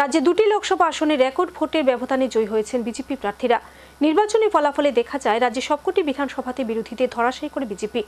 রাজ্যে দুটি লোকসভা আসনে রেকর্ড ভোটের ব্যবধানে জয়ী হয়েছেন বিজেপি প্রার্থীরা। নির্বাচনী ফলাফলে দেখা যায়, রাজ্যে সবকটি বিধানসভাতে বিরোধীদের ধরাশায়ী করে বিজেপি।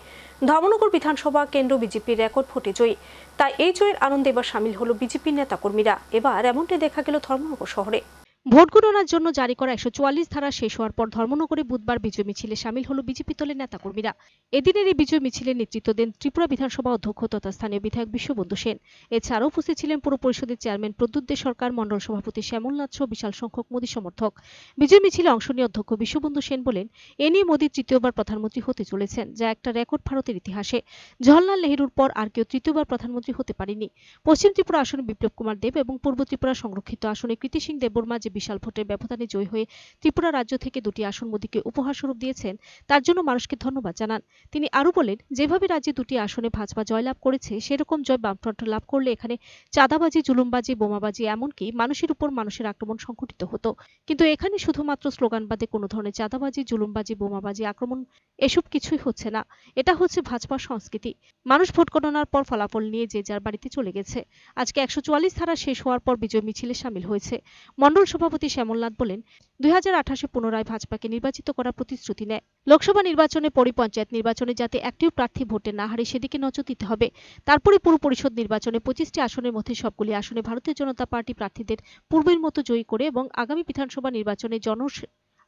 ধর্মনগর বিধানসভা কেন্দ্র বিজেপির রেকর্ড ভোটে জয়ী। তাই এই জয়ের আনন্দে এবার সামিল হল বিজেপির নেতাকর্মীরা। এবার এমনটাই দেখা গেল ধর্মনগর শহরে। ভোট গণনার জন্য জারি করা একশো চুয়াল্লিশ ধারা শেষ হওয়ার পর ধর্মনগরে বুধবার বিজয় মিছিলে সামিল হল বিজেপি দলের নেতাকর্মীরা। এদিনের এই বিজয় মিছিলের নেতৃত্ব দেন ত্রিপুরা বিধানসভা অধ্যক্ষ তথা স্থানীয় বিধায়ক বিশ্ববন্ধু সেন। এছাড়াও উপস্থিত ছিলেন পুর পরিষদের চেয়ারম্যান প্রদ্যুৎ সরকার, মণ্ডল সভাপতি শ্যামলনাথ সহ বিশাল সংখ্যক মোদী সমর্থক। বিজয় মিছিলে অংশ নিয়ে অধ্যক্ষ বিশ্ববন্ধু সেন বলেন, এ নিয়ে মোদী তৃতীয়বার প্রধানমন্ত্রী হতে চলেছেন, যা একটা রেকর্ড ভারতের ইতিহাসে। জওহরলাল নেহরুর পর আর কেউ তৃতীয়বার প্রধানমন্ত্রী হতে পারেনি। পশ্চিম ত্রিপুরা আসনে বিপ্লব কুমার দেব এবং পূর্ব ত্রিপুরা সংরক্ষিত আসনে কৃতি সিং দেববর্মা যে বিশাল ভোটের ব্যবধানে জয়ী হয়ে ত্রিপুরা রাজ্য থেকে দুটি আসন মোদীকে উপহার স্বরূপ দিয়েছেন, তার জন্য মানুষকে ধন্যবাদ জানান। তিনি আরও বলেন, যেভাবে রাজ্যে দুটি আসনে ভাজপা জয়লাভ করেছে, সেরকম জয় বামফ্রন্ট লাভ করলে এখানে চাঁদাবাজি, জুলুমবাজি, বোমাবাজি এমনকি মানুষের উপর মানুষের আক্রমণ সংঘটিত হতো। কিন্তু এখানে শুধুমাত্র স্লোগানবাদে কোনো ধরনের চাঁদাবাজি, জুলুমবাজি, বোমাবাজি, আক্রমণ এসব কিছুই হচ্ছে না। এটা হচ্ছে ভাজপার সংস্কৃতি। মানুষ ভোট গণনার পর ফলাফল নিয়ে যে যার বাড়িতে চলে গেছে। আজকে একশো চুয়াল্লিশ ধারা শেষ হওয়ার পর বিজয় মিছিলে সামিল হয়েছে। মণ্ডল সভাপতি শ্যামলনাথ বলেন, দুই হাজার আঠাশে পুনরায় ভাজপাকে নির্বাচিত করার প্রতিশ্রুতি নেয়। লোকসভা নির্বাচনে পরে পঞ্চায়েত নির্বাচনে যাতে একটিও প্রার্থী ভোটে না হারে সেদিকে নজর দিতে হবে। তারপরে পুর পরিষদ নির্বাচনে পঁচিশটি আসনের মধ্যে সবগুলি আসনে ভারতীয় জনতা পার্টি প্রার্থীদের পূর্বের মতো জয়ী করে এবং আগামী বিধানসভা নির্বাচনে জন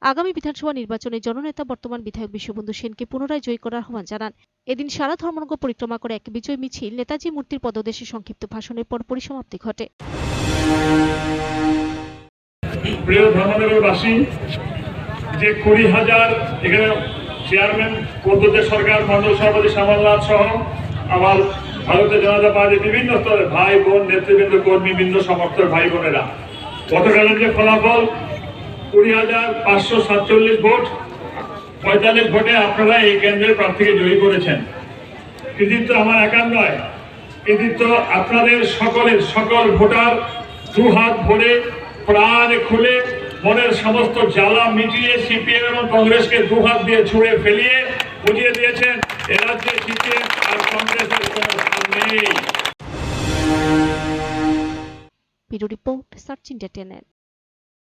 আগামী বিধানসভা নির্বাচনে জননেতা বর্তমান বিধায়ক বিশ্ববন্ধু সেনকে পুনরায় জয়ী করার আহ্বান জানান। এদিন সারা ধর্মনগর পরিক্রমা করে এক বিজয় মিছিল নেতাজি মূর্তির পদদেশে সংক্ষিপ্ত ভাষণের পর পরিসমাপ্তি ঘটে। প্রিয় ধর্মনগরবাসী, যে কুড়ি হাজার এখানে চেয়ারম্যান পদ্ধতি সরকার, মন্ডল সভাপতি শ্যামলনাথ সহ আমার ভারতীয় জনতা পার্টির বিভিন্ন স্তরে ভাই বোন, নেতৃবৃন্দ কর্মীবৃন্দ সমর্থক ভাই বোনেরা। গতকালের যে ফলাফল, কুড়ি হাজার পাঁচশো সাতচল্লিশ ভোট, পঁয়তাল্লিশ ভোটে আপনারা এই কেন্দ্রের প্রার্থীকে জয়ী করেছেন। কৃতিত্ব আমার একার নয়। কৃতিত্ব আপনাদের সকলের, সকল ভোটার দু হাত ভরে প্রাণ খুলে মনের সমস্ত জ্বালা মিটিয়ে সিপিএম এবং কংগ্রেসকে দু হাত দিয়ে ছুঁড়ে ফেলিয়ে বুঝিয়ে দিয়েছেন এরাজ্যে রাজ্যে সিপিএম আর কংগ্রেসের কোনো স্থান নেই। Report search India